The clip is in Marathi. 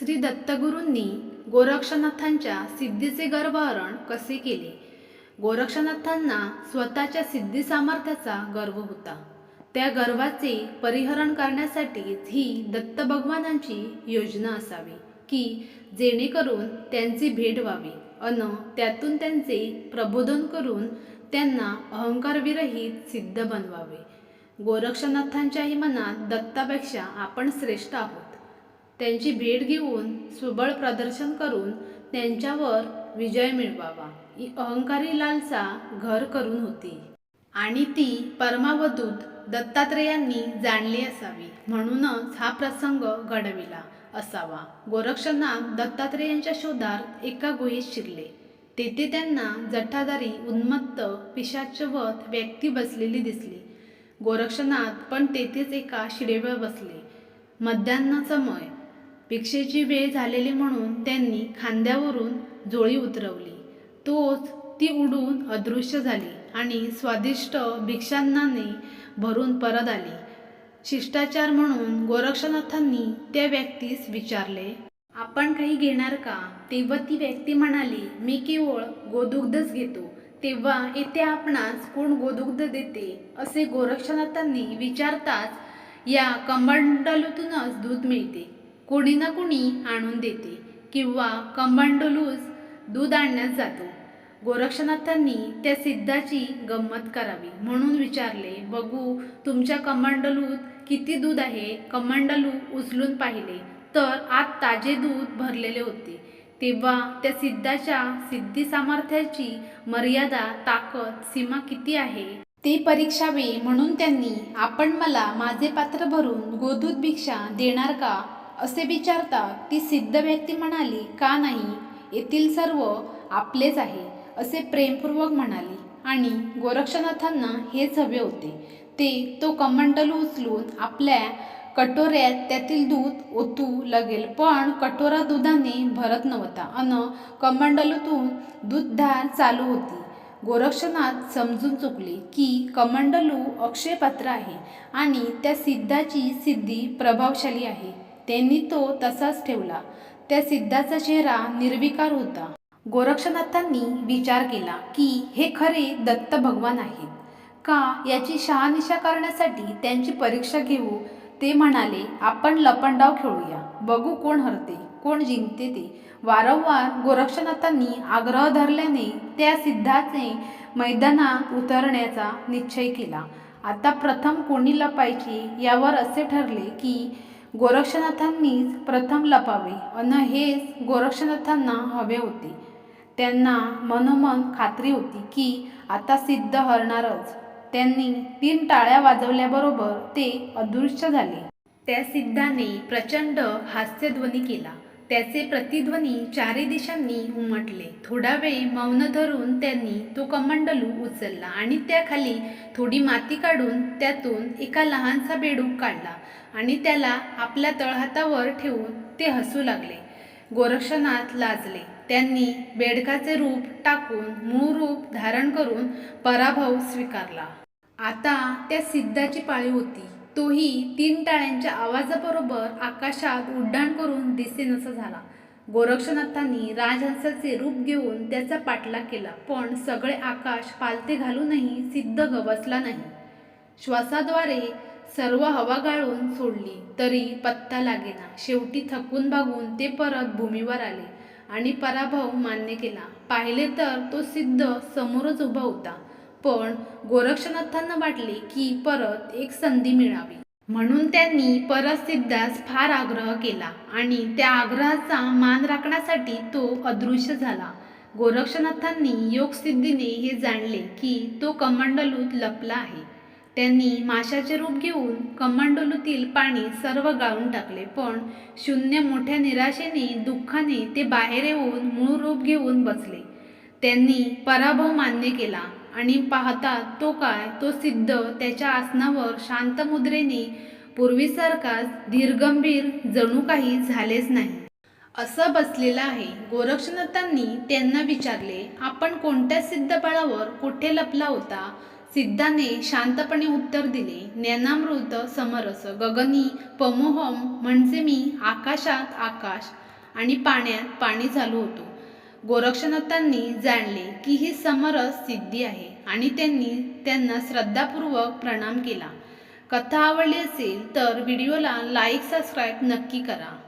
श्री दत्तगुरूंनी गोरक्षनाथांच्या सिद्धीचे गर्भहरण कसे केले? गोरक्षनाथांना स्वतःच्या सिद्धी सामर्थ्याचा गर्व होता. त्या गर्वाचे परिहरण करण्यासाठीच ही दत्त भगवानांची योजना असावी की जेणेकरून त्यांची भेट व्हावी अन त्यातून त्यांचे प्रबोधन करून त्यांना अहंकारविरहित सिद्ध बनवावे. गोरक्षनाथांच्याही मनात दत्तापेक्षा आपण श्रेष्ठ आहोत. त्यांची भेट घेऊन सुबळ प्रदर्शन करून त्यांच्यावर विजय मिळवावा. ही अहंकारी लालसा घर करून होती. आणि ती परमावधूत दत्तात्रेयांनी जाणली असावी. म्हणूनच हा प्रसंग घडविला असावा. गोरक्षनाथ दत्तात्रेयांच्या शोधात एका गुहेत शिरले. तेथे त्यांना जठाधारी उन्मत्त पिशाचवत व्यक्ती बसलेली दिसली. गोरक्षनाथ पण तेथेच एका शिडेवर बसले. मध्यान्ह समय भिक्षेची वेळ झालेली म्हणून त्यांनी खांद्यावरून जोळी उतरवली. तोच ती उडून अदृश्य झाली आणि स्वादिष्ट भिक्षांनाने भरून परत आली. शिष्टाचार म्हणून गोरक्षनाथांनी त्या व्यक्तीस विचारले आपण काही घेणार का? तेव्हा ती व्यक्ती म्हणाली मी केवळ गोदुग्धच घेतो. तेव्हा येथे आपणास कोण गोदुग्ध देते? असे गोरक्षनाथांनी विचारताच या कमंडलूतूनच दूध मिळते. कोणी ना कोणी आणून देते किंवा कमंडलूच दूध आणण्यास जातो. गोरक्षनाथांनी त्या सिद्धाची गंमत करावी म्हणून विचारले बघू तुमच्या कमंडलूत किती दूध आहे? कमंडलू उचलून पाहिले तर आत ताजे दूध भरलेले होते. तेव्हा त्या सिद्धाच्या सिद्धी सामर्थ्याची मर्यादा ताकद सीमा किती आहे? ते परीक्षावे म्हणून त्यांनी आपण मला माझे पात्र भरून गोदूत भिक्षा देणार का? असे विचारता ती सिद्ध व्यक्ती म्हणाली का नाही? येथील सर्व आपलेच आहे असे प्रेमपूर्वक म्हणाली. आणि गोरक्षनाथांना हेच हवे होते. ते तो कमंडलू उचलून आपल्या कटोऱ्यात त्यातील दूध ओतू लागेल. पण कटोरा दुधाने भरत नव्हता. अन कमंडलूतून दूधधार चालू होती. गोरक्षनाथ समजून चुकले की कमंडलू अक्षयपात्र आहे आणि त्या सिद्धाची सिद्धी प्रभावशाली आहे. त्यांनी तो तसाच ठेवला. त्या सिद्धाचा चेहरा निर्विकार होता. गोरक्षनाथांनी विचार केला की हे खरे दत्त भगवान आहेत. का याची शहानिशा करण्यासाठी त्यांची परीक्षा घेऊ? ते म्हणाले आपण लपंडाव खेळूया. बघू कोण हरते कोण जिंकते ते. वारंवार गोरक्षनाथांनी आग्रह धरल्याने त्या सिद्धाचे मैदानात उतरण्याचा निश्चय केला. आता प्रथम कोणी लपायचे यावर असे ठरले की गोरक्षनाथांनीच प्रथम लपावे. अन हेच गोरक्षनाथांना हवे होते. त्यांना मनोमन खात्री होती की आता सिद्ध हरणारच. त्यांनी तीन टाळ्या वाजवल्याबरोबर ते अदृश्य झाले. त्या सिद्धाने प्रचंड हास्यध्वनी केला. त्याचे प्रतिध्वनी चारी दिशांनी उमटले. थोडा वेळ मौन धरून त्यांनी तो कमंडलू उचलला आणि त्याखाली थोडी माती काढून त्यातून एका लहानसा बेडूक काढला आणि त्याला आपल्या तळहातावर ठेवून ते हसू लागले. गोरक्षनाथ लाजले. त्यांनी बेडकाचे रूप टाकून मूळ रूप धारण करून पराभव स्वीकारला. आता त्या सिद्धाची पाळी होती. तोही तीन टाळ्यांच्या आवाजाबरोबर आकाशात उड्डाण करून दिसेनसा झाला. गोरक्षनाथांनी राजहंसाचे रूप घेऊन त्याचा पाठलाग केला पण सगळे आकाश पालते घालूनही सिद्ध गवसला नाही. श्वासाद्वारे सर्व हवा गाळून सोडली तरी पत्ता लागेना. शेवटी थकून भागून ते परत भूमीवर आले आणि पराभव मान्य केला. पाहिले तर तो सिद्ध समोरच उभा होता. पण गोरक्षनाथांना वाटले की परत एक संधी मिळावी. म्हणून त्यांनी परत सिद्धास फार आग्रह केला आणि त्या आग्रहाचा मान राखण्यासाठी तो अदृश्य झाला. गोरक्षनाथांनी योगसिद्धीने हे जाणले की तो कमंडलूत लपला आहे. त्यांनी माशाचे रूप घेऊन कमंडलूतील पाणी सर्व गाळून टाकले पण शून्य मोठ्या निराशेने दुःखाने ते बाहेर येऊन मूळ रूप घेऊन बसले. त्यांनी पराभव मान्य केला. आणि पाहता तो काय? तो सिद्ध त्याच्या आसनावर शांत मुद्रेने पूर्वीसारखाच धीरगंभीर जणू काही झालेच नाही. असं बसलेला आहे. गोरक्षनाथांनी त्यांना विचारले आपण कोणत्या सिद्ध बळावर कुठे लपला होता? सिद्धाने शांतपणे उत्तर दिले ज्ञानामृत समरस गगनी पमोहम म्हणजे मी आकाशात आकाश आणि पाण्यात पाणी चालू होतो. गोरक्षनाथांनी जाणले की ही समरस सिद्धी आहे आणि त्यांनी त्यांना श्रद्धापूर्वक प्रणाम केला. कथा आवडली असेल तर व्हिडिओला लाईक सबस्क्राईब नक्की करा.